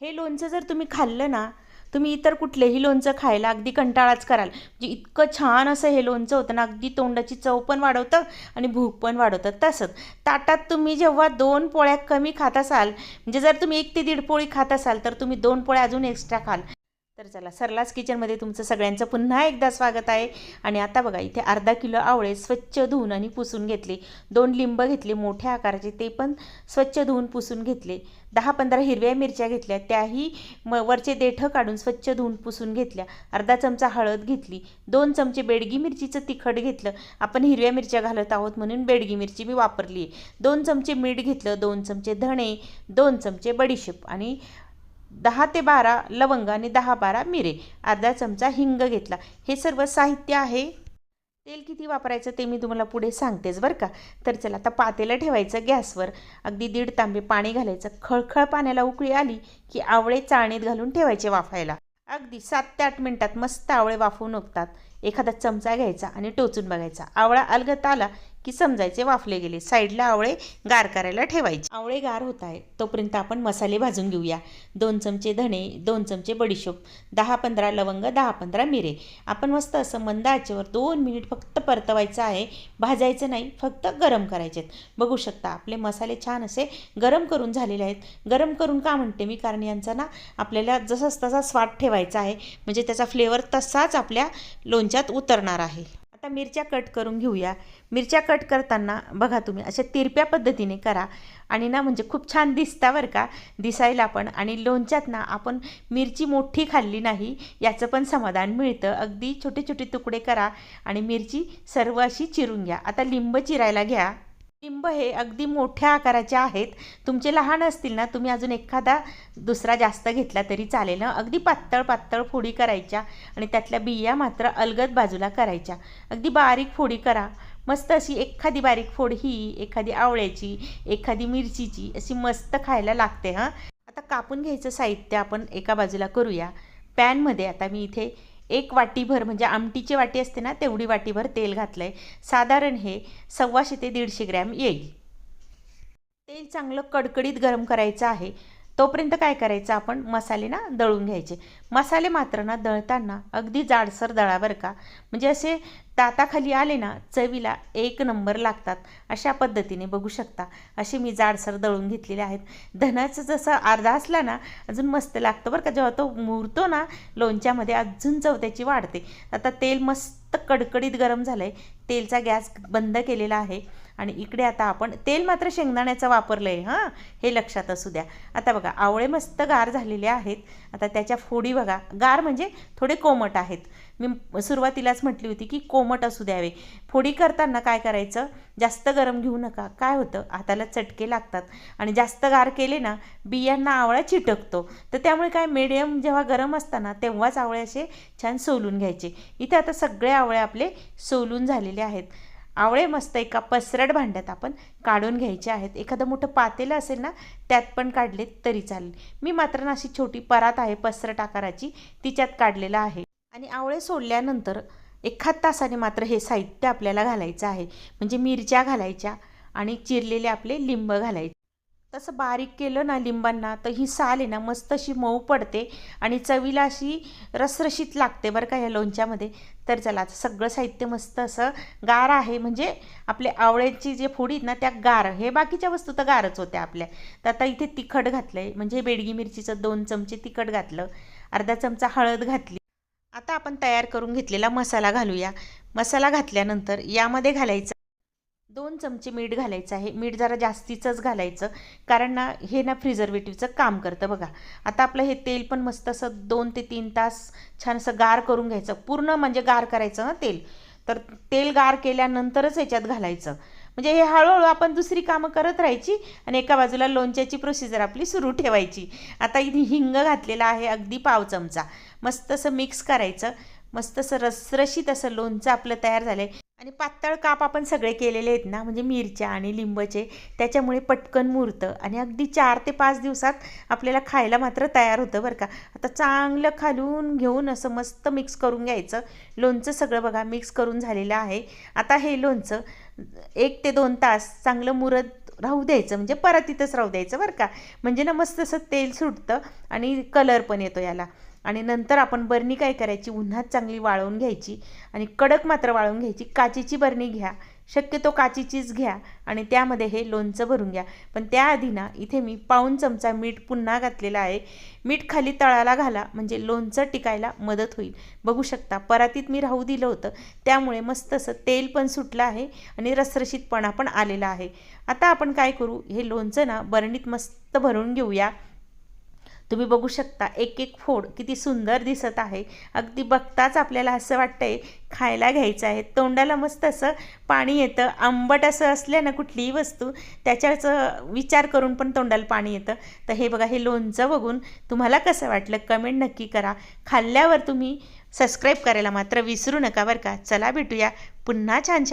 हे लोणचं जर तुम्ही खाल्लं ना तुम्ही इतर कुठलेही लोणचं खायला अगदी कंटाळाच कराल. म्हणजे इतकं छान असं हे लोणचं होतं ना अगदी तोंडाची चव पण वाढवतं आणि भूक पण वाढवतं. तसंच ताटात तुम्ही जेव्हा दोन पोळ्या कमी खात असाल म्हणजे जर तुम्ही एक ते दीड पोळी खात असाल तर तुम्ही दोन पोळ्या अजून एक्स्ट्रा खाल. तर चला सरलास किचनमध्ये तुमचं सगळ्यांचं पुन्हा एकदा स्वागत आहे. आणि आता बघा इथे अर्धा किलो आवळे स्वच्छ धुवून आणि पुसून घेतले. दोन लिंब घेतले मोठ्या आकाराचे ते पण स्वच्छ धुवून पुसून घेतले. दहा पंधरा हिरव्या मिरच्या घेतल्या त्याही म वरचे देठं काढून स्वच्छ धुवून पुसून घेतल्या. अर्धा चमचा हळद घेतली दोन चमचे बेडगी मिरचीचं तिखट घेतलं. आपण हिरव्या मिरच्या घालत आहोत म्हणून बेडगी मिरची मी वापरली आहे दोन चमचे मीठ घेतलं दोन चमचे धणे दोन चमचे बडीशेप आणि दहा ते बारा लवंग आणि दहा बारा मिरे. अर्धा चमचा हिंग घेतला. हे सर्व साहित्य आहे. तेल किती वापरायचं ते मी तुम्हाला पुढे सांगतेच बरं का. तर चला आता पातेलं ठेवायचं गॅसवर. अगदी दीड तांबे पाणी घालायचं. खळखळ पाण्याला उकळी आली की आवळे चाळणीत घालून ठेवायचे वाफायला. अगदी सात ते आठ मिनिटात मस्त आवळे वाफवून उगतात एखादा चमचा घ्यायचा आणि टोचून बघायचा. आवळा अलगत आला की समजायचे वाफले गेले. साईडला आवळे गार करायला ठेवायचे. आवळे गार होत आहे. तोपर्यंत आपण मसाले भाजून घेऊया. दोन चमचे धणे दोन चमचे बडीशोप दहा पंधरा लवंग दहा पंधरा मिरे. आपण मस्त असं मंद आचेवर दोन मिनिट फक्त परतवायचं आहे. भाजायचं नाही फक्त गरम करायचे बघू शकता आपले मसाले छान असे गरम करून झालेले आहेत. गरम करून का म्हणते मी? कारण यांचा ना आपल्याला जसाच तसा स्वाद ठेवायचा आहे. म्हणजे त्याचा फ्लेवर तसाच आपल्या लोणच्यात उतरणार आहे. आता मिरच्या कट करून घेऊया. मिरच्या कट करताना बघा तुम्ही अशा तिरप्या पद्धतीने करा. आणि ना म्हणजे खूप छान दिसता बरं का दिसायला पण आणि लोणच्यात ना आपण मिरची मोठी खाल्ली नाही याचं पण समाधान मिळतं. अगदी छोटे छोटे तुकडे करा आणि मिरची सर्व अशी चिरून घ्या. आता लिंब चिरायला घ्या. लिंब हे अगदी मोठ्या आकाराचे आहेत. तुमचे लहान असतील ना तुम्ही अजून एखादा दुसरा जास्त घेतला तरी चालेल. ना अगदी पातळ पातळ फोडी करायच्या आणि त्यातल्या बिया मात्र अलगद बाजूला करायच्या. अगदी बारीक फोडी करा. मस्त अशी एखादी बारीक फोड ही एखादी आवळ्याची एखादी मिरचीची अशी मस्त खायला लागते. हां. आता कापून घ्यायचं साहित्य आपण एका बाजूला करूया. पॅनमध्ये आता मी इथे एक वाटीभर म्हणजे आमटीची वाटी असते ना तेवढी वाटीभर तेल घातलं आहे साधारण हे सव्वाशे ते दीडशे ग्रॅम येईल. तेल चांगलं कडकडीत गरम करायचं आहे. तोपर्यंत काय करायचं? आपण मसाले ना दळून घ्यायचे. मसाले मात्र ना दळताना अगदी जाडसर दळा बरं का. म्हणजे असे ताताखाली आले ना चवीला एक नंबर लागतात. अशा पद्धतीने बघू शकता. असे मी जाडसर दळून घेतलेले आहेत. धनाचं जसं अर्धा असला ना अजून मस्त लागतं बरं का. जेव्हा तो मुरतो ना लोणच्यामध्ये अजून चव त्याची वाढते. आता तेल मस्त कडकडीत गरम झालं आहे तेलचा गॅस बंद केलेला आहे. आणि इकडे आता आपण तेल मात्र शेंगदाण्याचं वापरलं आहे हां? हे लक्षात असू द्या. आता बघा आवळे मस्त गार झालेले आहेत. आता त्याच्या फोडी बघा. गार म्हणजे थोडे कोमट आहेत. मी सुरुवातीलाच म्हटली होती की कोमट असू द्यावे. फोडी करताना काय करायचं? जास्त गरम घेऊ नका. काय होतं? हाताला चटके लागतात. आणि जास्त गार केले ना बियांना आवळा चिटकतो. तर त्यामुळे काय? मिडियम जेव्हा गरम असताना तेव्हाच आवळे असे छान सोलून घ्यायचे. इथे आता सगळे आवळे आपले सोलून झालेले आहेत. आवळे मस्त एका पसरट भांड्यात आपण काढून घ्यायचे आहेत. एखादं मोठं पातेलं असेल ना त्यात पण काढले तरी चालेल. मी मात्र ना अशी छोटी परात आहे पसरट आकाराची तिच्यात काढलेलं आहे. आणि आवळे सोडल्यानंतर एखाद तासाने मात्र हे साहित्य आपल्याला घालायचं आहे. म्हणजे मिरच्या घालायच्या आणि चिरलेले आपले लिंब घालायचे. तसं बारीक केलं ना लिंबांना तर ही साल आहे ना मस्त अशी मऊ पडते आणि चवीला अशी रसरशीत लागते बरं का या लोणच्यामध्ये. तर चला आता सगळं साहित्य मस्त असं गार आहे. म्हणजे आपले आवळ्याची जे फोडी ना त्या गार हे बाकीच्या वस्तू तर गारच होत्या आपल्या. तर आता इथे तिखट घातलं आहे म्हणजे बेडगी मिरचीचं दोन चमचे तिखट घातलं अर्धा चमचा हळद घातली. आता आपण तयार करून घेतलेला मसाला घालूया. मसाला घातल्यानंतर यामध्ये घालायचं दोन चमचे मीठ घालायचं आहे. मीठ जरा जास्तीचंच घालायचं. कारण ना हे ना प्रिझर्वेटिव्हचं काम करतं बघा. आता आपलं हे तेल पण मस्त असं दोन ते तीन तास छान असं गार करून घ्यायचं. पूर्ण म्हणजे गार करायचं ना तेल. तर तेल गार केल्यानंतरच ह्याच्यात घालायचं. म्हणजे हे हळूहळू आपण दुसरी कामं करत राहायची आणि एका बाजूला लोणच्याची प्रोसिजर आपली सुरू ठेवायची. आता इथे हिंग घातलेला आहे अगदी पाव चमचा. मस्त असं मिक्स करायचं. मस्त असं रसरशीत असं लोणचं आपलं तयार झालं आहे आणि पातळ काप आपण सगळे केलेले आहेत ना म्हणजे मिरच्या आणि लिंबचे त्याच्यामुळे पटकन मुरतं आणि अगदी चार ते पाच दिवसात आपल्याला खायला मात्र तयार होतं बरं का. आता चांगलं खालून घेऊन असं मस्त मिक्स करून घ्यायचं. लोणचं सगळं बघा मिक्स करून झालेलं आहे. आता हे लोणचं एक ते दोन तास चांगलं मुरत राहू द्यायचं म्हणजे परातीतच राहू द्यायचं बरं का. म्हणजे ना मस्त असं तेल सुटतं आणि कलर पण येतो याला. आणि नंतर आपण बरणी काय करायची? उन्हात चांगली वाळवून घ्यायची आणि कडक मात्र वाळवून घ्यायची. काचेची बरणी घ्या शक्यतो काचीचीच घ्या आणि त्यामध्ये हे लोणचं भरून घ्या. पण त्याआधी ना इथे मी पाऊण चमचा मीठ पुन्हा घातलेला आहे. मीठ खाली तळाला घाला म्हणजे लोणचं टिकायला मदत होईल. बघू शकता परातीत मी राहू दिलं होतं. त्यामुळे मस्त असं तेल पण सुटलं आहे आणि रसरशीतपणा पण आलेला आहे. आता आपण काय करू? हे लोणचं ना बरणीत मस्त भरून घेऊया. तुम्ही बघू शकता एक एक फोड किती सुंदर दिसत आहे. अगदी बघताच आपल्याला असं वाटतंय खायला घ्यायचं आहे. तोंडाला मस्त असं पाणी येतं. आंबट असं असलं ना कुठलीही वस्तू त्याच्याचं विचार करून पण तोंडाला पाणी येतं. तर हे बघा हे लोणचं बघून तुम्हाला कसं वाटलं? कमेंट नक्की करा. खाल्ल्यावर तुम्ही सबस्क्राईब करायला मात्र विसरू नका बरं का? चला भेटूया पुन्हा छान छान